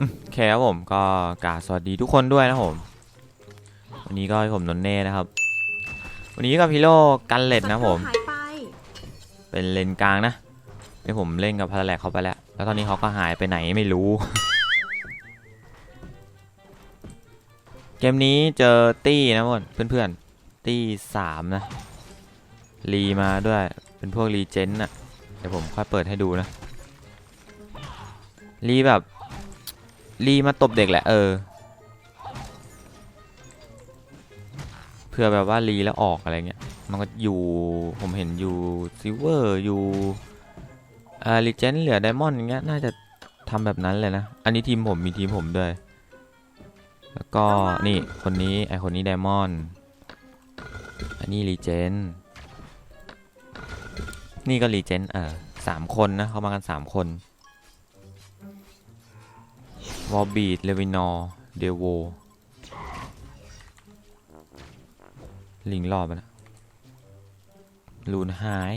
โอเคครับผมก็กาสวัสดีทุกคนด้วยนะผม วันนี้ก็ผมนนเน่นะครับ วันนี้กับพีโร่กันเล็ดนะผม ศัตรูหายไปเป็นเลนกลางนะที่ผมเล่นกับพาราแลกเขาไปแล้ว แล้วตอนนี้เขาก็หายไปไหนไม่รู้ เกมนี้เจอตี้นะหมดเพื่อนๆ ตี้สามนะ รีมาด้วย เป็นพวกรีเจนน่ะ เดี๋ยวผมค่อยเปิดให้ดูนะ รีแบบ รีมาตบเด็กแหละเออ เพื่อแบบว่ารีแล้วออกอะไรเงี้ย มันก็อยู่ผมเห็นอยู่ซิลเวอร์อยู่อาลิเจนเหลือไดมอนด์อย่างเงี้ยน่าจะทำแบบนั้นเลยนะ อันนี้ทีมผมมีทีมผมด้วย แล้วก็นี่คนนี้ไอคนนี้ไดมอนด์อันนี้รีเจนนี่ก็รีเจนเออสามคนนะ เขามากันสามคน วอลบีดเลวินอร์เดโวลิงรอบนะลูนหาย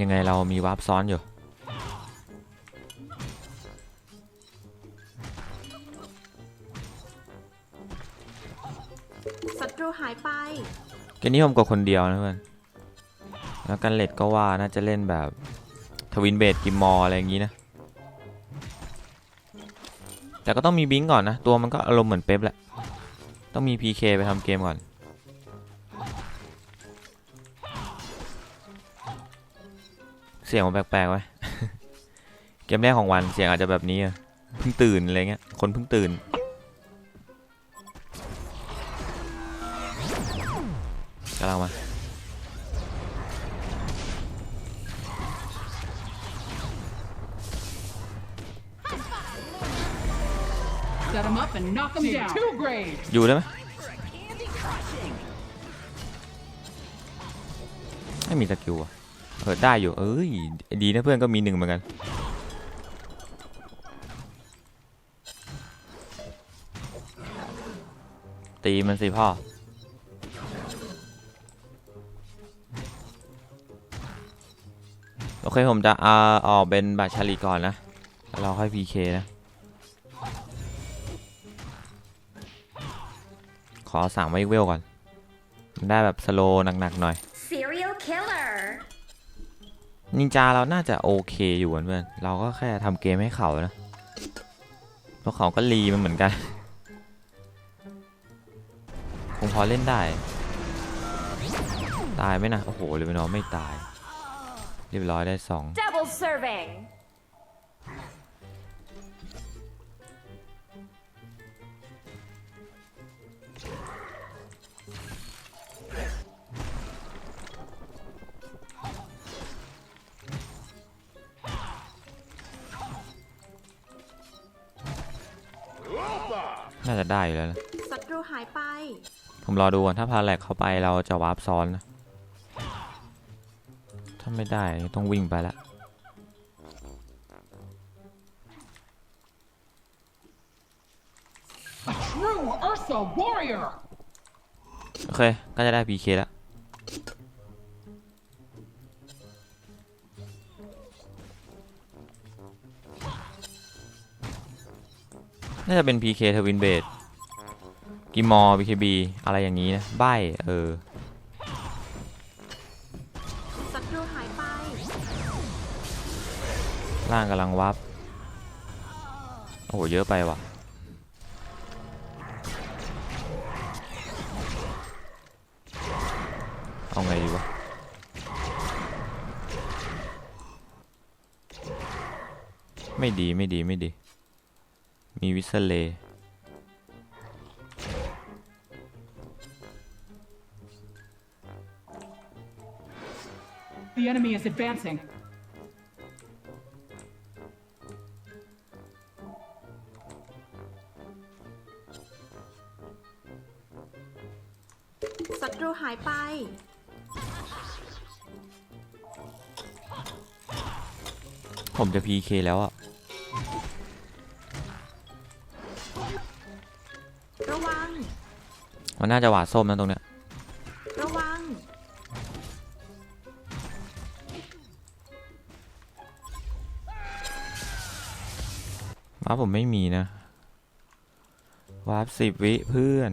ยังไงเรามีวาร์ปซ้อนอยู่ ศัตรูหายไป เกมนี้ผมกดคนเดียวนะเพื่อน แล้วกันเลดก็ว่าน่าจะเล่นแบบทวินเบดกิมมอร์อะไรอย่างนี้นะ แต่ก็ต้องมีบิงก่อนนะ ตัวมันก็อารมณ์เหมือนเป๊ปแหละ ต้องมี PK ไปทำเกมก่อน เสียงมันแปลกๆไว้เกมแรกของวันเสียงอาจจะแบบนี้อะเพิ่งตื่นอะไรเงี้ย คนเพิ่งตื่น กำลังมา Set him up and knock him down. Two grades. อยู่ได้ไหมไม่มีสกิลอะ เออได้อยู่ เอ้ย ดีนะเพื่อนก็มีหนึ่งเหมือนกัน ตีมันสิพ่อ โอเค ผมจะเอาออกเป็นบาชาลีก่อนนะแล้วเราค่อย PK นะ ขอสามไว้อีกเวลก่อน ได้แบบสโลว์หนักๆหน่อย นินจาเราน่าจะโอเคอยู่เพื่อนเราก็แค่ทำเกมให้เขานะเพราะเขาก็รีมันเหมือนกัน คงพอเล่นได้ ตายไหมนะ โอ้โหเลยไปนอนไม่ตาย เรียบร้อยได้สอง น่าจะได้อยู่แล้วนะศัตรูหายไป ผมรอดูก่อนถ้าพาแหลกเข้าไปเราจะวาร์ปซ้อนนะ ถ้าไม่ได้ต้องวิ่งไปละ A true Ursa warrior. โอเค ก็จะได้ PK แล้ว น่าจะเป็น PK ทวินเบดกิมอร์ BKB อะไรอย่างนี้นะ ใบเออศัตรูหายไป ล่างกำลังวับ โอ้โห เยอะไปว่ะ เอาไงดีวะไม่ดีไม่ดีไม่ดี มีวิสเล The enemy is advancing. ศัตรูหายไป ผมจะ PK แล้วอะระ มันน่าจะหวาดส้มนะตรงเนี้ยระวัง วาร์ปผมไม่มีนะ วาร์ปสิบวิเพื่อน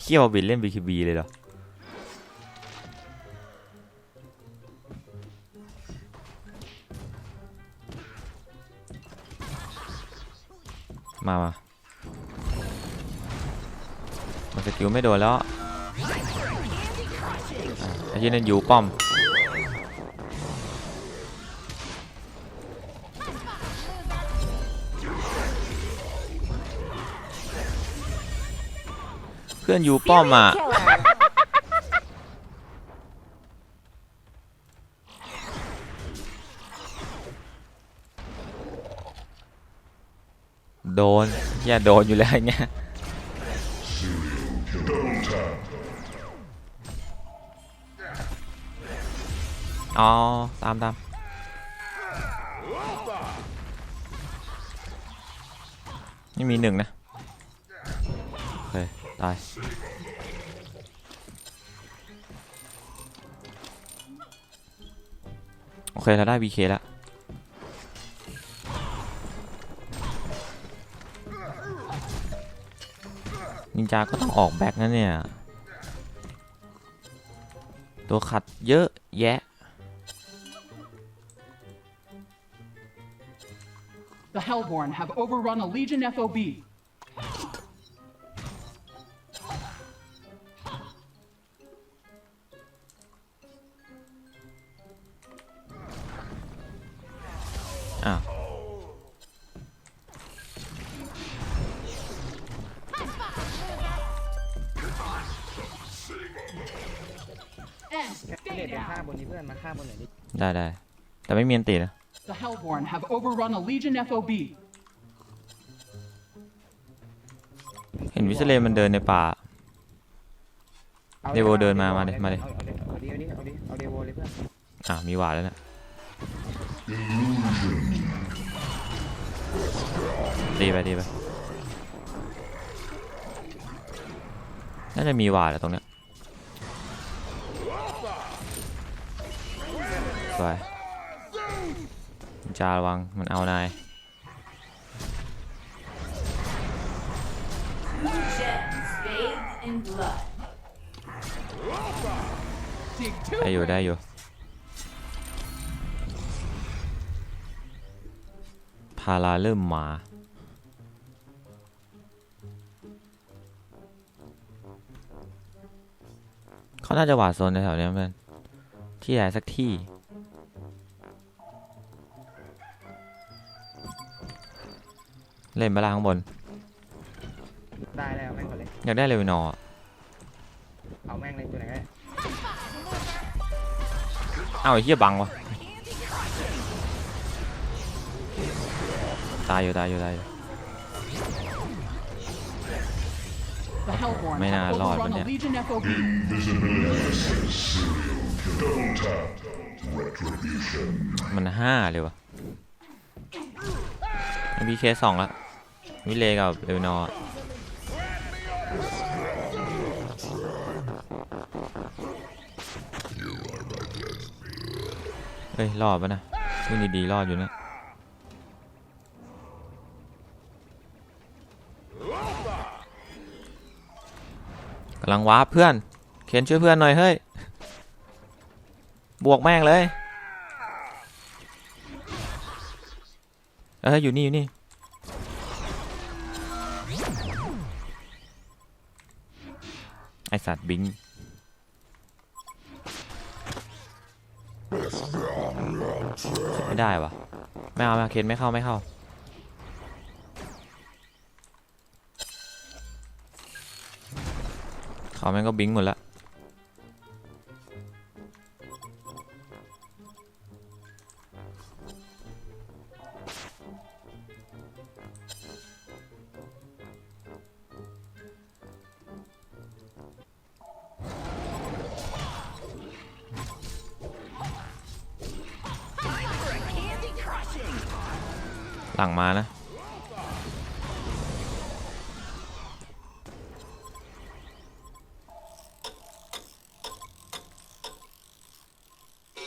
เขี้ยวบินเล่น BKB เลยเหรอ มามามันสกิลไม่โดนแล้วไอ้ที่นั่นอยู่ป้อม เพื่อนอยู่ป้อมอะ โดนอย่าโดนอยู่แล้วอย่างเงี้ยอ๋อตามตามนี่มีหนึ่งนะโอเคตายโอเคเราได้ BK แล้ว นินจาก็ต้องออกแบ็กนะเนี่ย ตัวขัดเยอะแยะเ h e Hellborn have overrun a Legion FOB ไหนอยดิได้ได้แต่ไม่มีอันตินะ The Hellborn have overrun a Legion FOB. เห็นวิสเลนมันเดินในป่าอาเดโวเดินมามาดิมาดิเอาดิ เอาดิเอาดิเอาดิเอาเดโวเลยเพื่อนอ่ามีหวาดแล้วนะตีไปตีไปน่าจะมีหวาดแหละตรงเนี้ย สวยจาระวังมันเอานายได้อยู่ได้อยู่พาราเริ่มมาเขาน่าจะหวาดโซนในแถวเนี้ยเพื่อนที่ไหนสักที่ เล่นบาลาข้างบน ได้แล้วแม่งก่อนเลย อยากได้เลวินอร์อะเอาแม่งเลยตัวไหนก็ได้เอ้าไอ้เหี้ยบังวะตายอยู่ตายอยู่ตายอยู่ The Hellborn May have not lord, overrun but a yeah. Legion FOB. Double tap. Retribution. มันห้าเลยวะมีเคสสองละ วิเลกับเลวนอร์อะเฮ้ย รอดปะนะวิ่งดีๆรอดอยู่นะกำลังวาร์ปเพื่อนเคนช่วยเพื่อนหน่อยเฮ้ย บวกแม่งเลย เอออยู่นี่ อยู่นี่ ไอสัตว์บิงไม่ได้วะไม่เอาไม่เอาเคนไม่เข้าไม่เข้า เขาแม่งก็บิงหมดละ หลังมานะ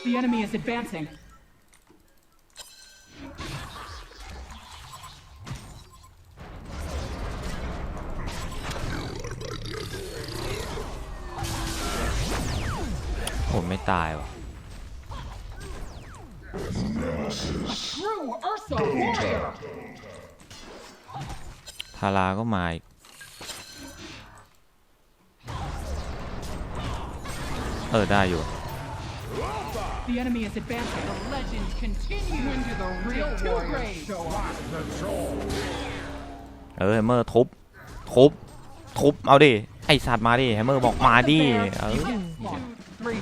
The enemy is advancing. ผมไม่ตายว่ะ True Ursa warrior. ทาราก็มาอีกเออ ได้อยู่ The enemy is advancing. The legend continues. When do the real warriors show up? เออแฮมเมอร์ทุบ ทุบ ทุบ เอาดิ ไอสัตว์มาดิแฮมเมอร์บอกมาดิ เออ Two, three.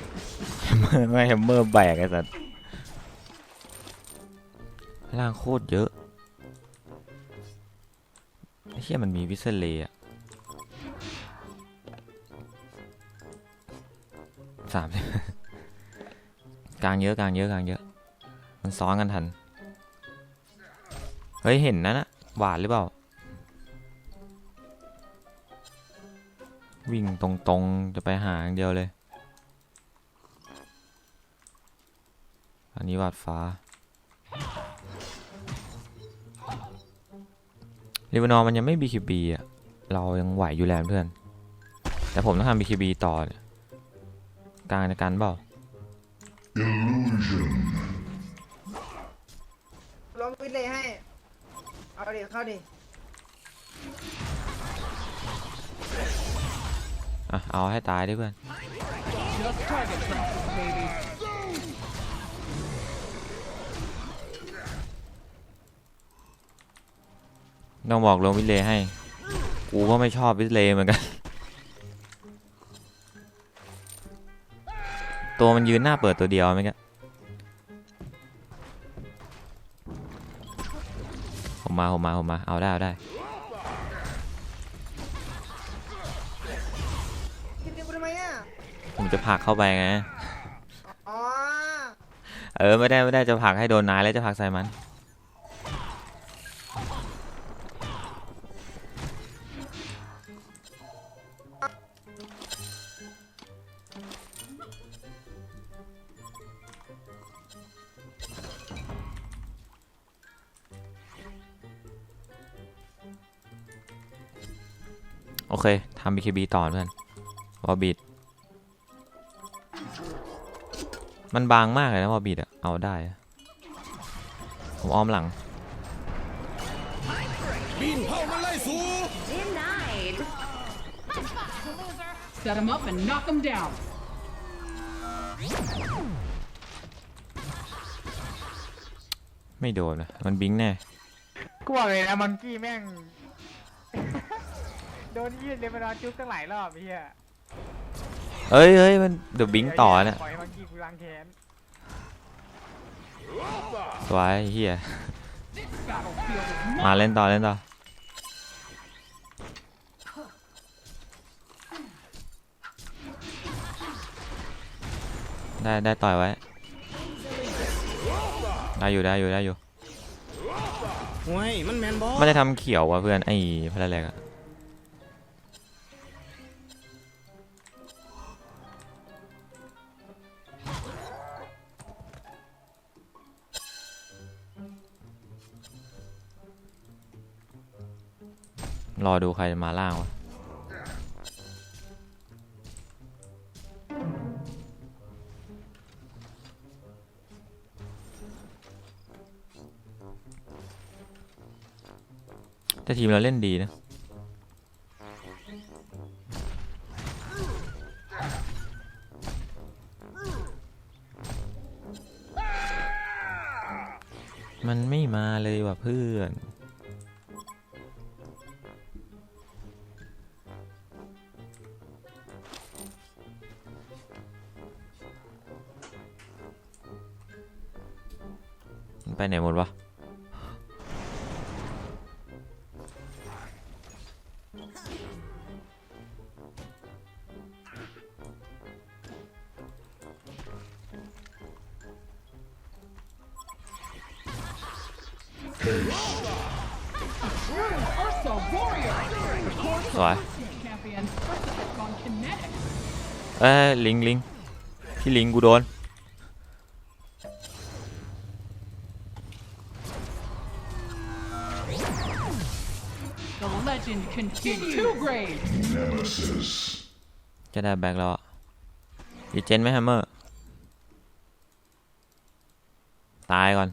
แฮมเมอร์ไม่แฮมเมอร์แบกไอ้สัตว์ ล่างโคตรเยอะไอ้เหี้ยมันมีวิเซเลย์อะสามกลางเยอะกลางเยอะกลางเยอะ มันซ้อนกันทัน เฮ้ย เห็นนะนะหวานหรือเปล่า วิ่งตรงๆ จะไปหาอย่างเดียวเลย อันนี้วาดฟ้า ลิวานอร์มันยังไม่ BKB อะ เรายังไหวอยู่แล้วเพื่อน แต่ผมต้องทำ BKB ต่อเนี่ยกลางในการเปล่า Illusion. ลองวิทย์เลยให้ เอาดิเข้าดิอะ เอาให้ตายดิเพื่อน ต้องบอกลงวิเลย์ให้ กูก็ไม่ชอบวิเลย์เหมือนกัน ตัวมันยืนหน้าเปิดตัวเดียวไหมกันผมมาผมมาผมมา เอาได้เอาได้ คิดดิกูทำไมอะ ผมจะผลักเข้าไปไง อ๋อ เออไม่ได้ไม่ได้จะผลักให้โดนนายแล้วจะผลักใส่มัน โอเคทำ BKB ต่อเพื่อนวอบิดมันบางมากเลยนะวอบิดอะเอาได้อะผมอ้อมหลัง Denied. Set him up and knock him down. ไม่โดนนะมันบิงแน่กูบอกเลยนะมังกี้แม่ง โดนยืดเลยมานอนจุ๊บตั้งหลายรอบไอ้เฮียเอ้ยเอ้ยมันเดี๋ยวบิงต่อเนี่ยปล่อยให้มังกี้กูล้างแค้นสวยเฮีย Battlefield is มาเล่นต่อเล่นต่อได้ได้ต่อยไว้ได้อยู่ได้อยู่ได้อยู่โอ้ยมันแมนบอมันจะทำเขียวว่ะเพื่อนไอ้พระแรกอะ รอดูใครจะมาล่าวะแต่ทีมเราเล่นดีนะ สวยเอ้ลิงลิงพี่ลิงกูโดนจะได้แบกแล้วอีเจนไหมฮัมเมอร์ ตายก่อน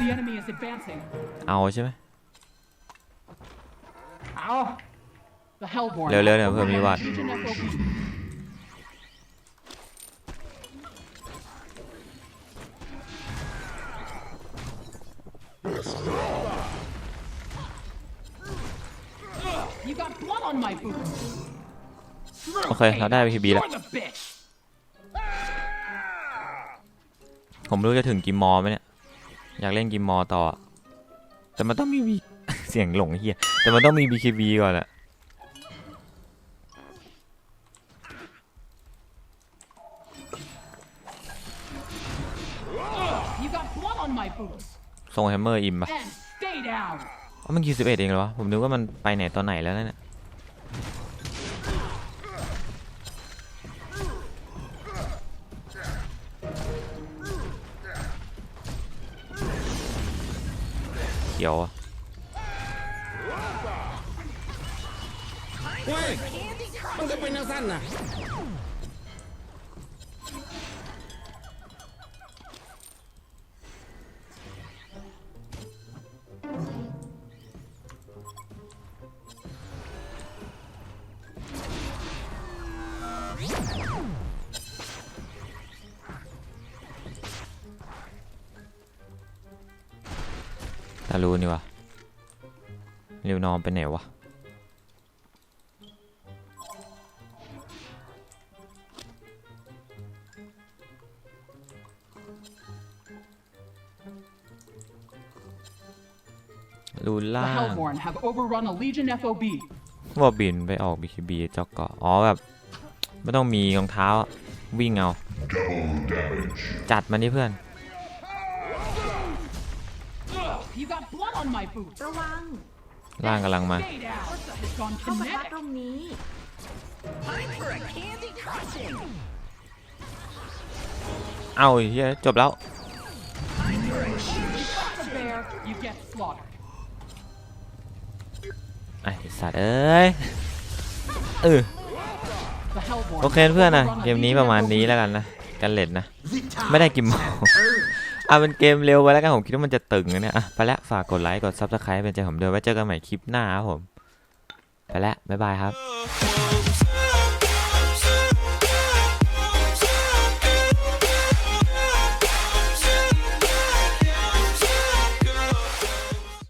The enemy is advancing. เอาใช่ไหมเอา The Hellborn. เร็วๆเนี่ยเผื่อมีวัด Legion FOB. You got blood on my boots. โอเคเราได้ PB แล้ว You're the bitch. ผมไม่รู้จะถึงกิมมอร์ไหมเนี่ย อยากเล่นกิมมอร์ต่ออะแต่มันต้องมี B เสียงหลงไอ้เฮียแต่มันต้องมี BKB ก่อนอะ You got blood on my boots. ทรงแฮมเมอร์อิมปะ And stay down. อ๋อมันกี่สิบเอ็ดเองเหรอวะ ผมนึกว่ามันไปไหนตอนไหนแล้วนะเนี่ย ขียวอะเว้ยมันจะเป็นแนวสั้นนะ นอมไปไหนวะลู The ล่าง Hellborn have overrun a Legion FOB. ว่าบินไปออก BKB จ็อกเกาะอ๋อแบบไม่ต้องมีรองเท้าอะวิ่งเอา Double damage. จัดมันนี่เพื่อน You got blood on my boots. ระวัง ล่างกำลังมา Stay down. Ursa has gone เข้ามาทับ kinetic. ตรงนี้เอ้าไอ้เฮียจบแล้ว The bear, you get slaughtered. ไอ้สัตว์เอ้ยเออ The Hellborn โอเคเพื่อนนะเกมนี้ประมาณนี้แล้วกันนะกันเล็ดนะ ไม่ได้กิมมอ อะเป็นเกมเร็วไปแล้วกันผมคิดว่ามันจะตึงนะเนี่ยอะไปแล้วฝากกดไลค์กดซับสไครป์เป็นใจผมด้วยไว้เจอกันใหม่คลิปหน้าครับผม ไปแล้วบ๊ายบายครับ